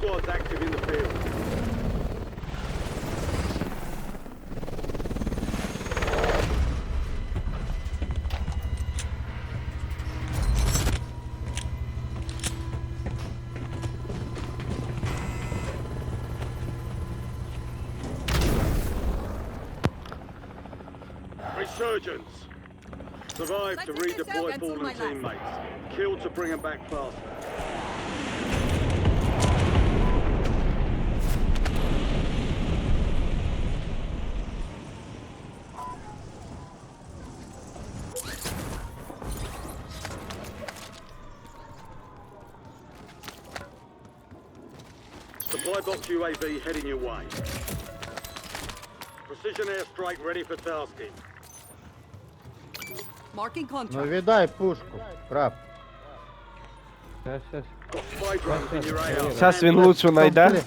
Squads active in the field. Resurgence. Survive to Like to redeploy fallen pull my life. teammates. Kill to bring them back faster. Supply box UAV heading your way. Precision airstrike ready for tasking. Marking Ну contract. віддай пушку, крап. Щас, щас. Got spy drones in your AR. Зараз він лучше знайде.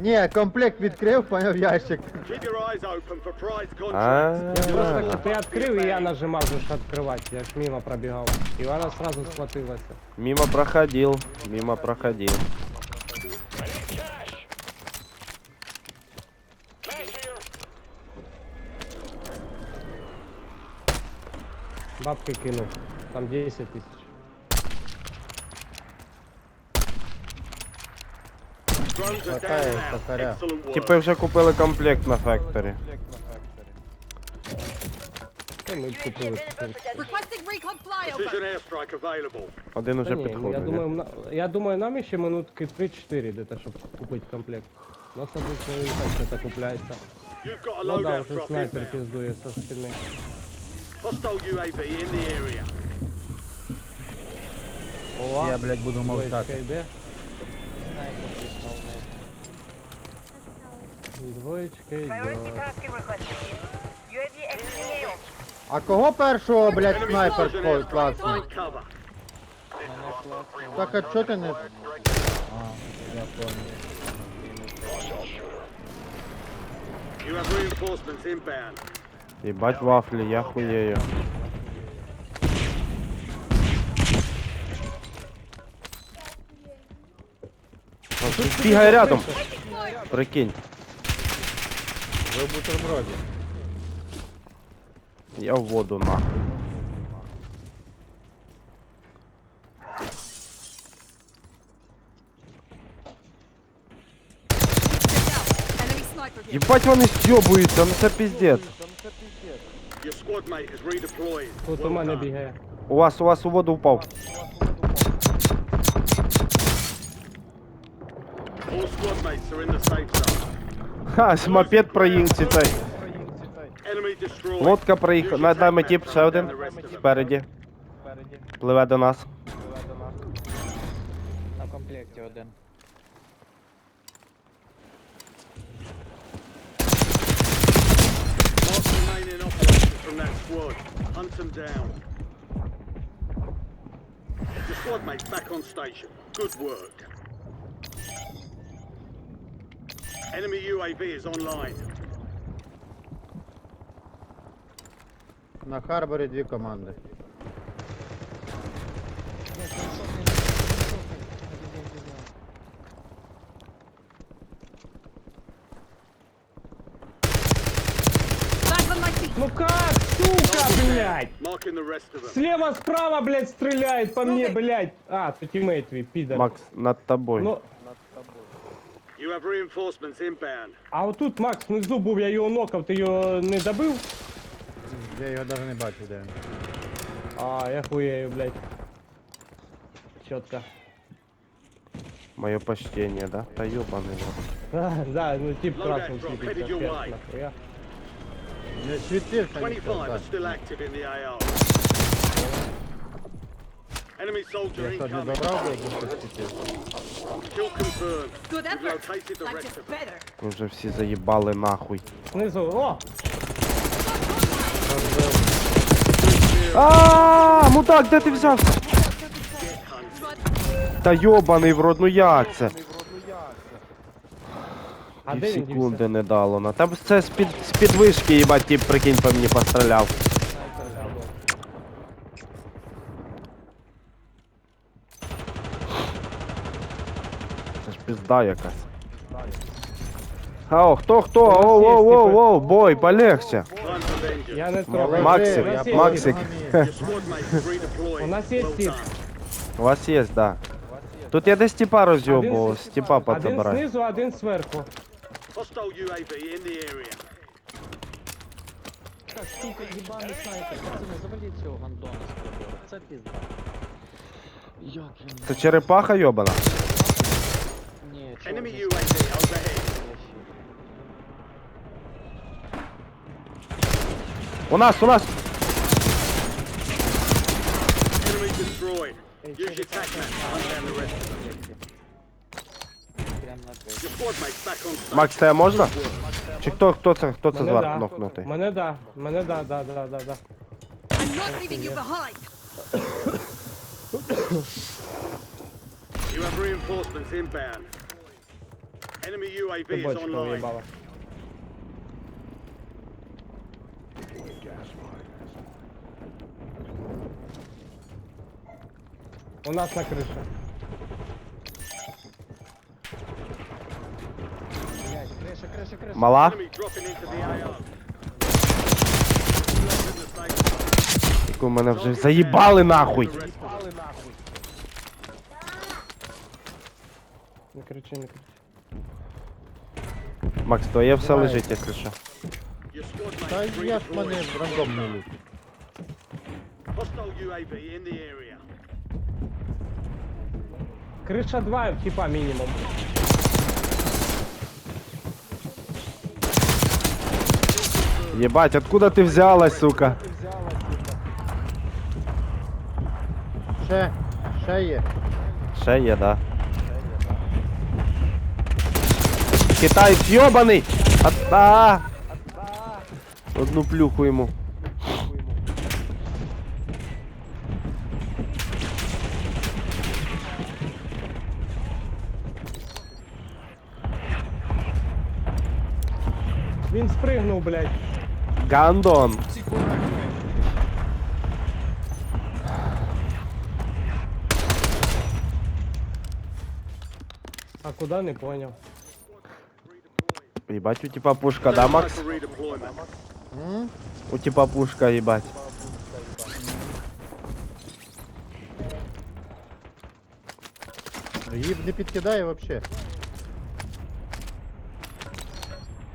Ні, комплект відкрив, поняв ящик. Keep your eyes open for prize contracts. А, Я просто ти відкрив і я нажимав же ж відкривати, я ж мимо пробігав. І вона сразу схватилася. Мимо проходил, мимо проходил. Бабки кинув. Там 10 тисяч. Drones are Хватає down now. сахаря. Excellent work. Типи вже купили комплект на фекторі. Та ми б купили. Requesting recon flyover. Precision airstrike available. Один Та уже ні, я підходить. думаю, на- я думаю, нам ще минутки 3-4 де щоб купити комплект. У нас обычно він так це купляється. You've got a Ну да, loadout вже drop снайпер піздує со спини. Hostile UAV in the area. О, Я, блядь, буду йде. Двоєчка йде. А кого першого, блядь, снайпер airstrike. класно? Take cover. Так, а чо ти не... А, я понял. You have reinforcements inbound. Їбать вафлі, я хуєю. О, тут Бігай рядом. Прикинь. Ви в бутерброді. Я в воду нахуй. Enemy sniper here. Єбать вони стьобуються, ну це піздець. Your squad mate is redeployed. Тут у мене бігає. У вас, у вас у воду впав. All squad mates are in the safe zone. Ха, с мопед проїхав цей. Enemy destroyed. Лодка проїхала. Над нами map ще один. Спереді. Пливе до нас. На комплекті один. Mark remaining operators from that squad. Hunt them down. Your squad mate's back on station. Good work. Enemy UAV is online. На Харборі дві команди. блядь! Marking the rest of them. Слева, справа, блядь, стреляет по мне, блядь. А, ты тиммейт твій, підар. Макс, над тобою. Ну, You have reinforcements inbound. а отут Макс внизу був, я його нокав, ти його не добив? Я його навіть не бачу, де він. А, я хуєю, блядь. Чітко. Моє почтення, да? Та йобаний в рот. А, да, ну тип Loadout красный Не світився 25 are still active in the AR. Enemy soldier Я не incoming. добрав, блядь, ніхто світив? Kill confirmed. Good We've effort. located the Like it's of better. Ви вже всі заїбали нахуй. Знизу, о! А, мудак, де ти взявся? Та йобаний в рот, ну як це? А Пів де він секунди дівся? не дало на. Та це з під з під вишки, їбать, тип, прикинь, по мені постріляв. Це ж Пізда якась. Ао, хто, хто? Оу, оу, оу, оу, бой, vengeance. Я не трогаю. Максик, У нас є Максик. У нас є тип. У вас є, да. Тут я десь тіпа розйобував, Один- стіпа Один подобрав. знизу, один зверху. Hostile UAV in the area. Так, сука, ебаный снайпер, пацаны, заваліть цього гандона з коридору. Це пізда. Як він? Це черепаха йобана? Ні, чого Enemy він UAV overhead. У нас, у нас! Enemy destroyed. Use your tac map to hunt down the rest of them. Макс, тебе можна? Чи хто, хто це, хто це Мене зверху да. нокнутий? Мене да. Мене да, да, да, да, да. I'm not leaving you behind. You have reinforcements inbound. Enemy UAV Ти is online. У нас на крыше. Zone. Яку мене вже заїбали нахуй! Не кричи, не кричи. Макс, твоє все лежить, якщо що. Та я ж мене the area. Крыша 2, типа минимум. Єбать, откуда ти взялась, сука? Ще, ще є. Ще є, да. Китаєць йобаний! Ата! Одну плюху йому. Він спригнув, блядь. Гандон. А куда не понял. Єбать, у типа пушка, да, Макс? For redeployment. М? У типа пушка, їбать. Її не підкидає вообще.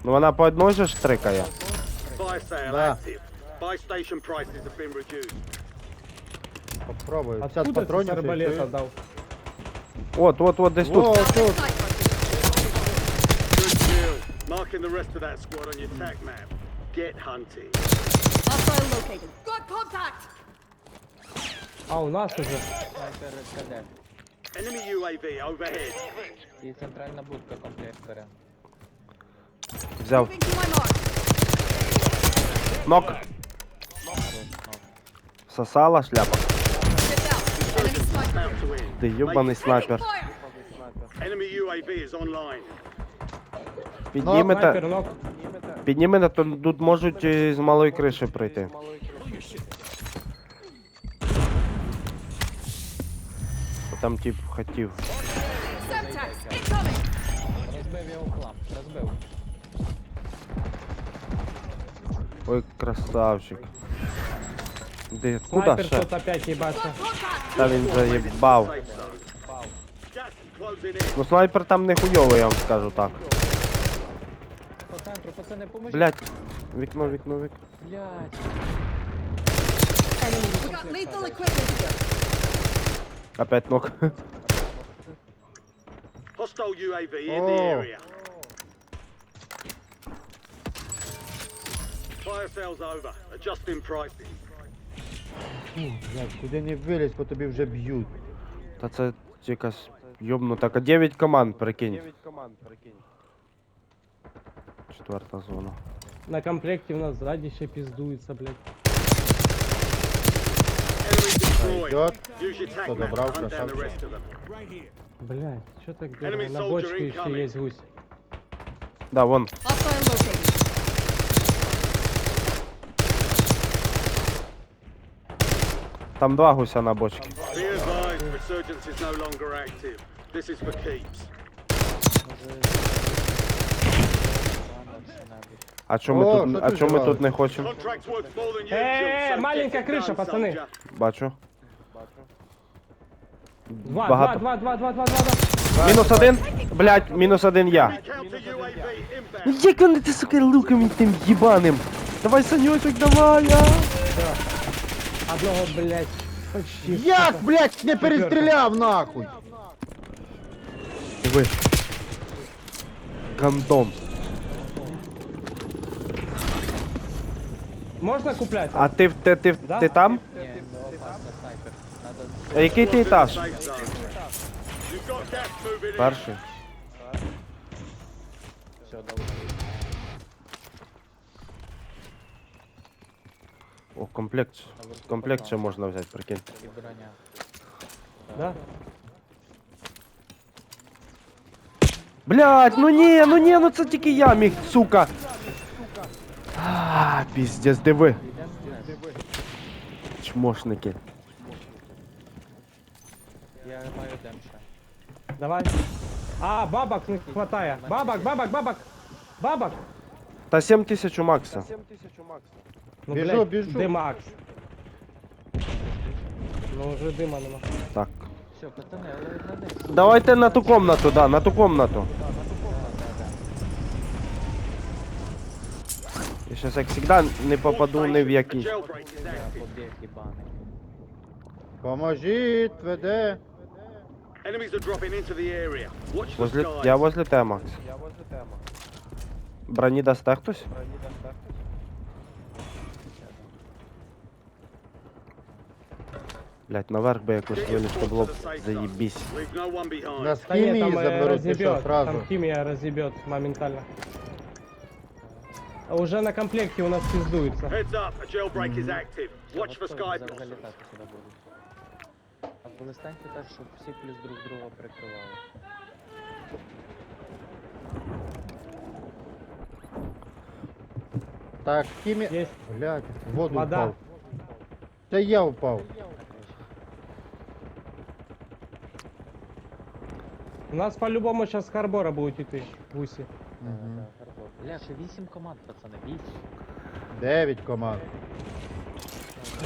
Ну вона по одной же ж трикає. Fire sale Да. Попробуй. Сейчас Откуда отдал? Вот, вот, вот, здесь Во, тут. тут. Hostile located. Got contact! А у нас уже. Снайпер РКД. И центральная будка комплекторя. Взяв. Moving. Нок. Сосала шляпа. Ти йобаний снайпер. Піднімете, піднімете, то тут можуть з малої криші прийти. Там тип хотів. Розбив його хлам. Розбив. Ой, красавчик. Де, куди Снайпер ще? тут опять ебаться. Та він заїбав. Ну снайпер там не хуйовий, я вам скажу так. По центру, пацани, поможіть. Блять, вікно, вікно, вікно. Блять. We got lethal equipment here. Опять ног. Hostile UAV in the Oh. area. Fire sales over. Adjusting prices. Блядь, куди не вилізь, по тобі вже б'ють. Та це якась йобнута. Так, 9 команд, прикинь. 9 команд, прикинь. Четверта зона. На комплекте у нас сзади ще пиздуется, блядь. Enemy destroyed. Идет. Use your tac Кто map to добрал, hunt down the красавчик. rest of them. Блядь, что так делать? На soldier бочке еще есть гусь. Да, вон. Hostile located. Там два гуся на бочці. А чому О, ми що а ти чому ми тут не хочемо? Е, маленька криша, пацани. Бачу. Два, Багато. два, два, два, два, два, два. Мінус один? Блять, мінус один я. Як вони ти, сука, луком тим їбаним? Давай, Санючок, давай, я. Одного, блядь, почти. Як, блядь, не перестріляв нахуй? Диви. Гандон. Можна купляти? А ти, в- ти, ти, в- Да? ти там? Ну снайпер. Надо А який ти етаж? Перший. все добре. О, комплект. Комплект ще можна взяти, прикинь. І броня. Да? Блять, ну ні, ну ні, ну це тільки я міг, сука. А, піздець, диви. Йдемо вниз. Чмошники. Я маю демша. Давай. А, бабок не хватає. Бабок, бабок, бабок. Бабок. Та 7 тисяч у Макса. Ну, Біжу, блядь, біжу. Де Макс? Ну вже дима нема. Так. Все, пацани, але на них. Давайте на ту комнату, да, на ту комнату. Я щас, як завжди, не попаду ні в A який. jailbreak is Я побіг їбаний. Поможіть, веде. Enemies are dropping into the area. Watch the Возле... skies. Я возле тебе, Макс. Броні дасте хтось? Блять, наверх би якусь вилічку було б заєбісь. Leave no one behind. Нас Та ні, хімії там е, заберуть, ти що, розіб'є, сразу. там хімія розіб'є моментально. А уже на комплекте у нас пиздуется. Heads up, a jailbreak is active. Watch for Готові sky зараз blocks. залітати сюди будуть. А коли станьте так, щоб всі плюс друг друга прикривали. Так, хімія... Есть. Блядь, в воду Вода. впав. Це я впав. У нас по-любому сейчас Харбора будет идти в Уси. Мгм. Бля, ще 8 команд, пацани, 8. Дев'ять команд.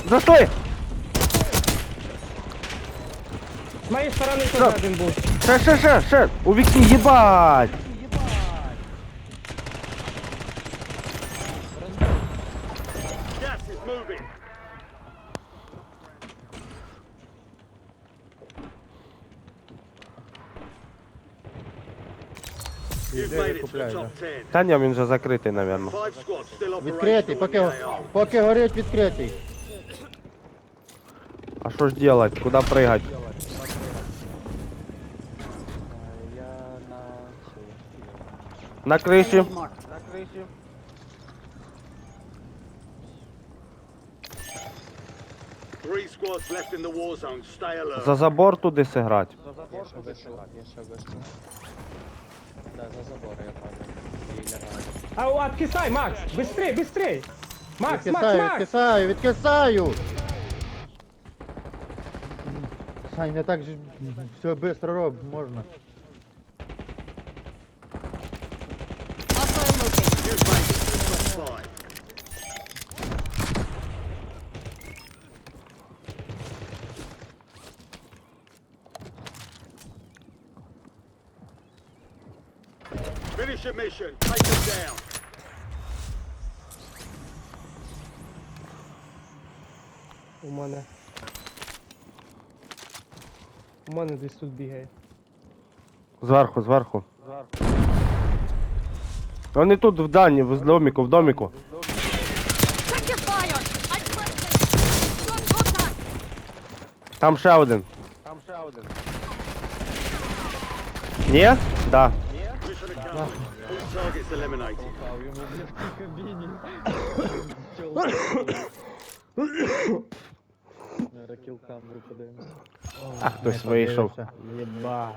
Застой! С моей стороны тоже один будет. Ще, ще, ще, ще! У вікні, їбать! Та ні, він вже закритий, напевно. Відкритий, поки, поки горить відкритий. А що ж делать? Куди пригать? Е, на цю. На криші. Three squads left in the war zone. Stay alert. За забор туди сиграть. Я ще вишу, я ще вишу. Да, за забор я падаю. І. А, откисай, Макс! Быстрей, быстрей! Макс, Макс, Відкисаю, Макс! відкисаю, відкисаю! Сань, не так же все швидко роб, можна. Hostile located. You've made it to the top five. Finish your mission. Take them down. У мене. У мене десь тут бігає. Зверху, зверху. Вони тут в дані, в доміку, в доміку. Check your fire! I'm closing! Got contact! Там ще один. Там ще один. Ні? Да. Mission accomplished. All targets eliminated. Попав йому, блядь, в кабіні. Зараз кіл-камеру подивимось. А хтось вийшов. Подивився. Єба.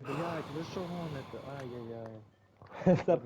Блядь, ви що гоните? Ай-яй-яй. Це